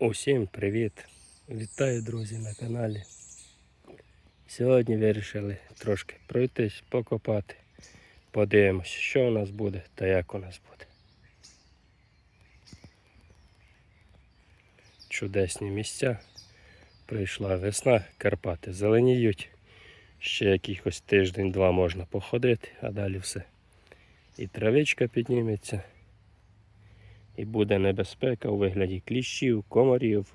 Усім привіт! Вітаю, друзі, на каналі. Сьогодні вирішили трошки пройтись, покопати. Подивимось, що у нас буде та як у нас буде. Чудесні місця. Прийшла весна, Карпати зеленіють. Ще якихось тиждень-два можна походити, а далі все. І травичка підніметься. І буде небезпека у вигляді кліщів, комарів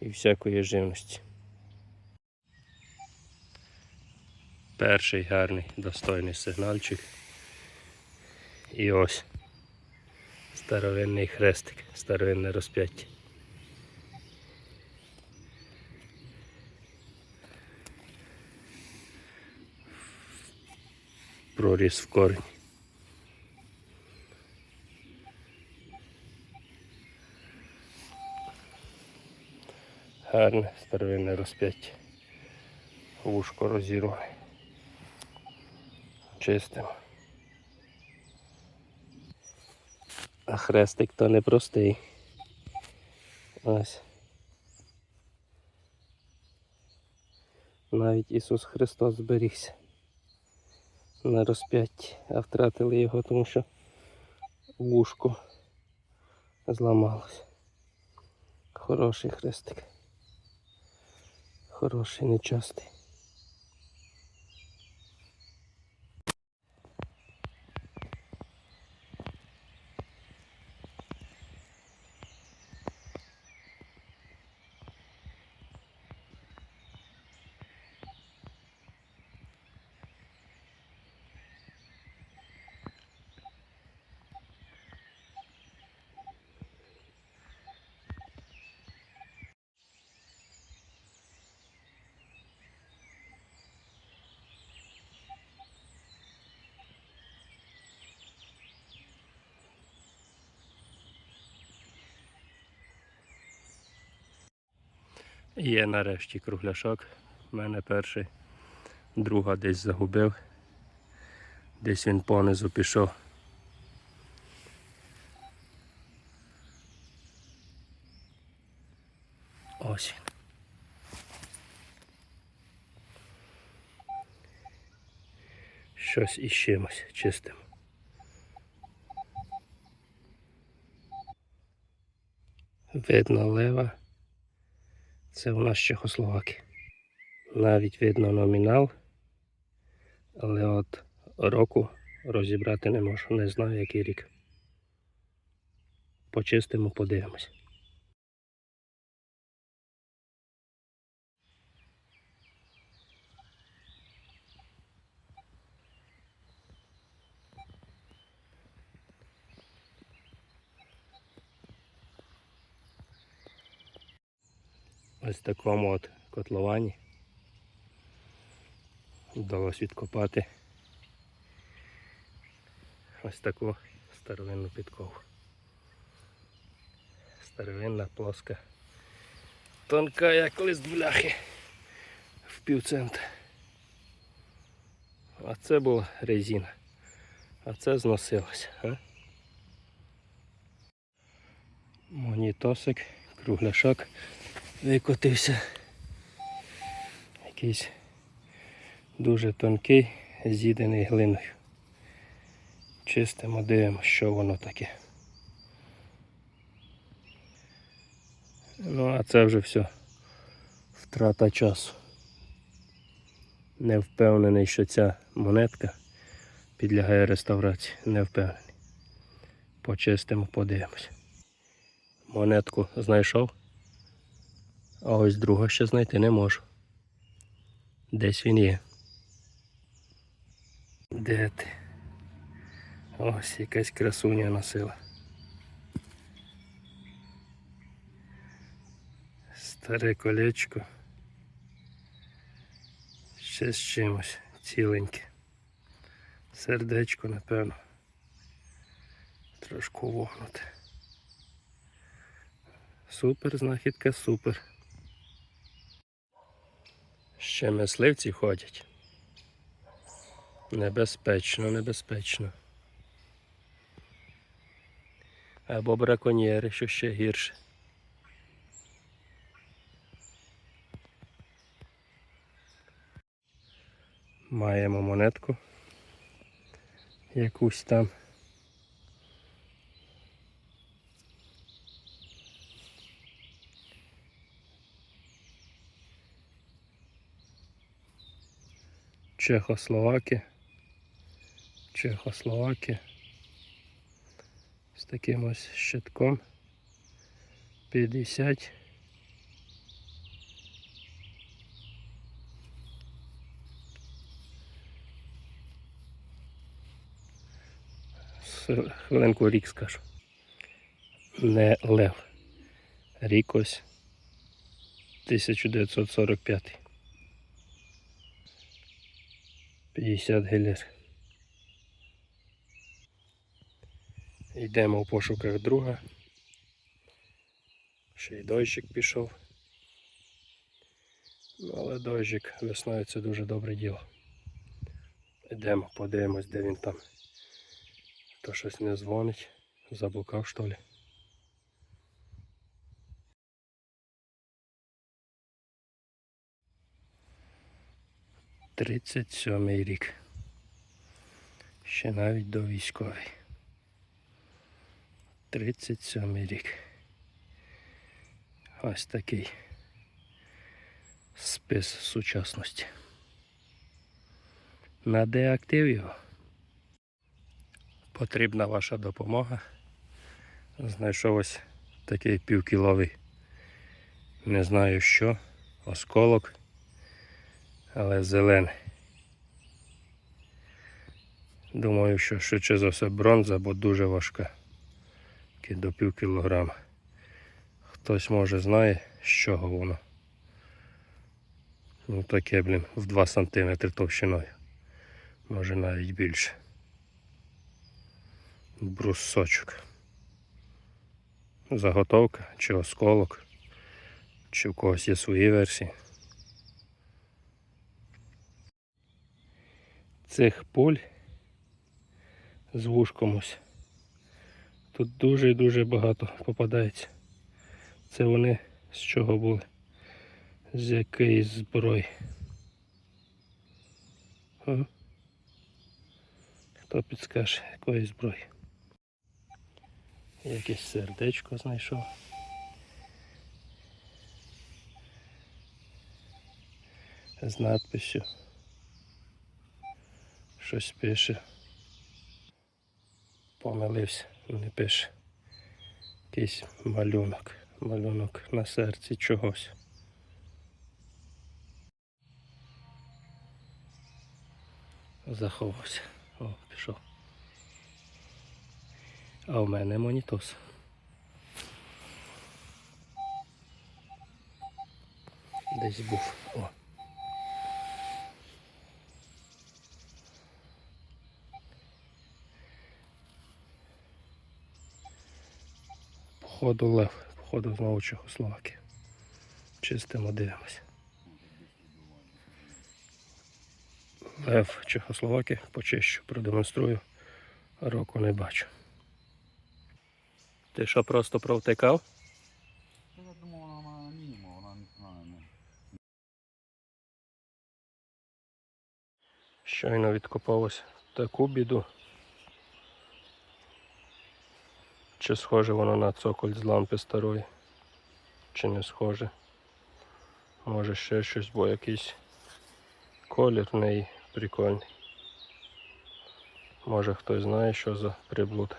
і всякої живності. Перший гарний достойний сигнальчик. І ось старовинний хрестик, старовинне розп'яття. Проріс в корінь. Гарне старовинне розп'яття. Вушко розірване. Чистимо. А хрестик то непростий. Ось. Навіть Ісус Христос зберігся на розп'ятті, а втратили його, тому що вушко зламалось. Хороший хрестик. Хороший, нечастий. Є нарешті кругляшок. У мене перший. Друга десь загубив. Десь він понизу пішов. Ось він. Щось із чимось чистим. Видно лева. Це у нас Чехословаки. Навіть видно номінал, але от року розібрати не можу. Не знаю який рік. Почистимо, подивимось. Ось такому от котловані вдалося відкопати ось таку старовинну підкову. Старовинна плоска. Тонка, як лист бляхи в півцента. А це була резина. А це зносилося. А? Монітосик, кругляшок викотився. Якийсь дуже тонкий, з'їдений глиною. Чистимо, дивимося, що воно таке. Ну, а це вже все втрата часу. Не впевнений, що ця монетка підлягає реставрації. Не впевнений. Почистимо, подивимось. Монетку знайшов. А ось другого ще знайти не можу. Десь він є. Де ти? Ось якась красуня носила. Старе колечко. Ще з чимось ціленьке. Сердечко, напевно. Трошку вогнуте. Супер знахідка, супер. Ще мисливці ходять. Небезпечно, небезпечно. Або браконьєри, що ще гірше. Маємо монетку якусь там. Чехословаки. Чехословаки. З таким ось щитком. 50. Хвилинку рік скажу. Не лев. Рік ось 1945. 50 гелер. Йдемо в пошуках друга. Ще й дощик пішов. Ну, але дощик весною це дуже добре діло. Йдемо, подивимось, де він там. То щось не дзвонить. Заблукав, що ли. Тридцять сьомий рік. Ще навіть до військовий. Тридцять сьомий рік. Ось такий спис сучасності. На деактив його. Потрібна ваша допомога. Знайшов ось такий півкіловий. Не знаю що, осколок, але зелений. Думаю, що швидше за все бронза, бо дуже важка. До пів кілограма. Хтось може знає, з чого воно. Ну таке, блін, в 2 см товщиною. Може навіть більше. Брусочок. Заготовка чи осколок. Чи в когось є свої версії. Цих пуль з вушком ось. Тут дуже і дуже багато попадається. Це вони з чого були? З якої зброї? Хто підскаже, якої зброї? Якесь сердечко знайшов. З надписю. Щось пише. Помилився, не пише. Якийсь малюнок. Малюнок на серці чогось. Заховався. О, пішов. А у мене монітос. Десь був. О. Походу лев, походу знову Чехословакія. Чистимо, дивимося. Лев Чехословакія почищу, продемонструю. Року не бачу. Ти що просто провтикав? Я думав, вона на мінімум, вона не знаю. Ну. Щойно відкопалось таку біду. Чи схоже воно на цоколь з лампи старої, чи не схоже. Може ще щось, бо якийсь колір в неї прикольний. Може хтось знає, що за приблуд.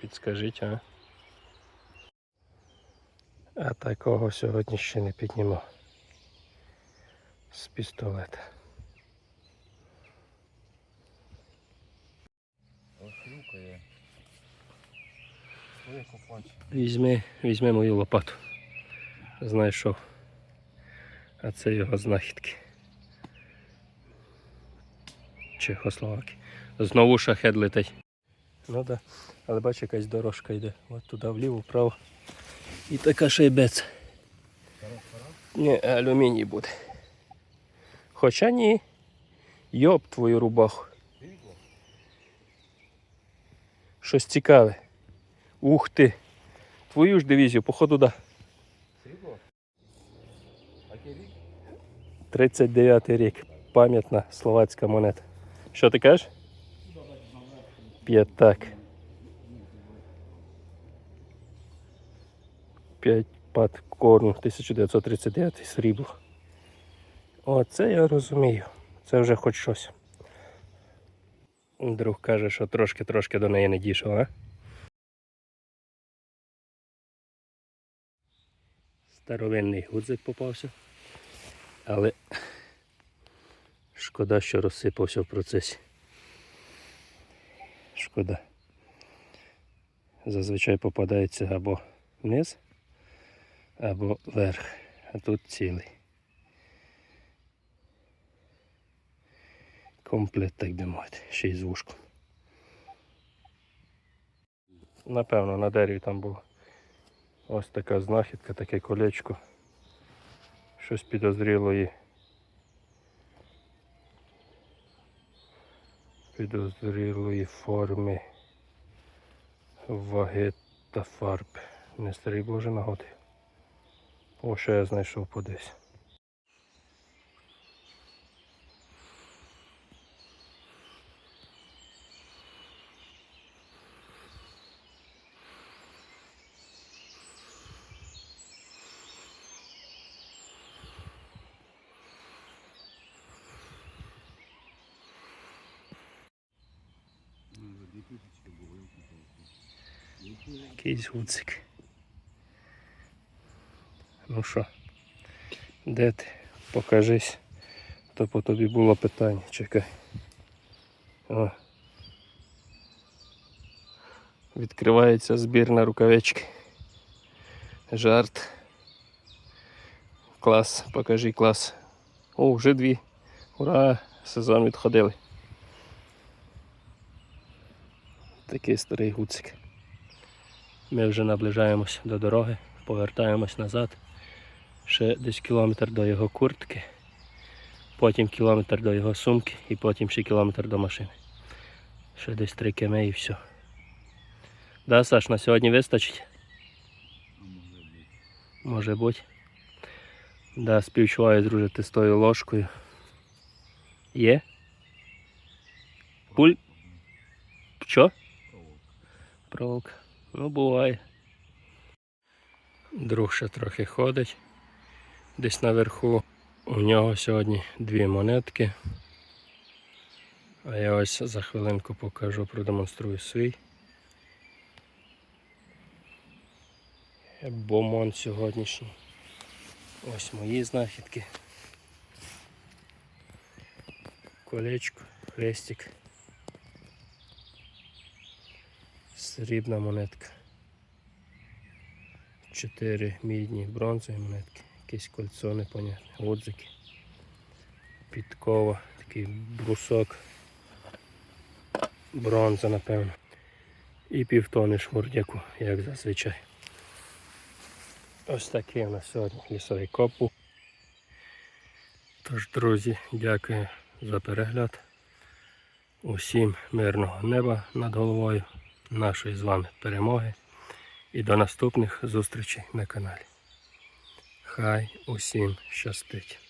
Підскажіть, а? А такого сьогодні ще не піднімав. З пістолета. Візьми, візьми мою лопату. Знайшов. А це його знахідки. Чехословаки. Знову шахет летить. Ну да. Але бач, якась дорожка йде. От туди вліво, вправо. І така шайбець. Ні, алюміній буде. Хоча ні. Йоп твою рубаху. Щось цікаве. Ух ти. Твою ж дивізію, походу, да. Срібло? А який рік? 39 пам'ятна словацька монета. Що ти кажеш? П'ятак. П'ять пад корну 1939 срібло. Оце я розумію. Це вже хоч щось. Друг каже, що трошки-трошки до неї не дійшов, а? Старовинний гудзик попався. Але шкода, що розсипався в процесі. Шкода. Зазвичай попадається або вниз, або вверх. А тут цілий. Комплект, так би мовити, ще й з вушком. Напевно, на дереві там було. Ось така знахідка, таке колечко. Щось підозрілої. Підозрілої форми ваги та фарб. Не старий боже нагоди. О, що я знайшов подесь. Якийсь гуцик. Ну що, де ти? Покажись. То по тобі було питання. Чекай. О. Відкривається збір на рукавички. Жарт. Клас, покажи клас. О, вже дві. Ура! Сезон відходили. Такий старий гуцик. Ми вже наближаємось до дороги, повертаємось назад. Ще десь кілометр до його куртки, потім кілометр до його сумки і потім ще кілометр до машини. Ще десь три км і все. Да, Саш, на сьогодні вистачить? Може бути. Да, співчуваю дружити з тою ложкою. Є? Пуль. Що? Проволока. Ну, буває. Друг ще трохи ходить. Десь наверху. У нього сьогодні дві монетки. А я ось за хвилинку покажу, продемонструю свій. Бомон сьогоднішній. Ось мої знахідки. Колечко, хрестик. Срібна монетка. Чотири мідні бронзові монетки. Якесь кольцо непонятне. Гудзики. Підкова, такий брусок. Бронза, напевно. І півтони шмурдяку, як зазвичай. Ось такий у нас сьогодні лісовий копу. Тож, друзі, дякую за перегляд. Усім мирного неба над головою, нашої з вами перемоги і до наступних зустрічей на каналі. Хай усім щастить!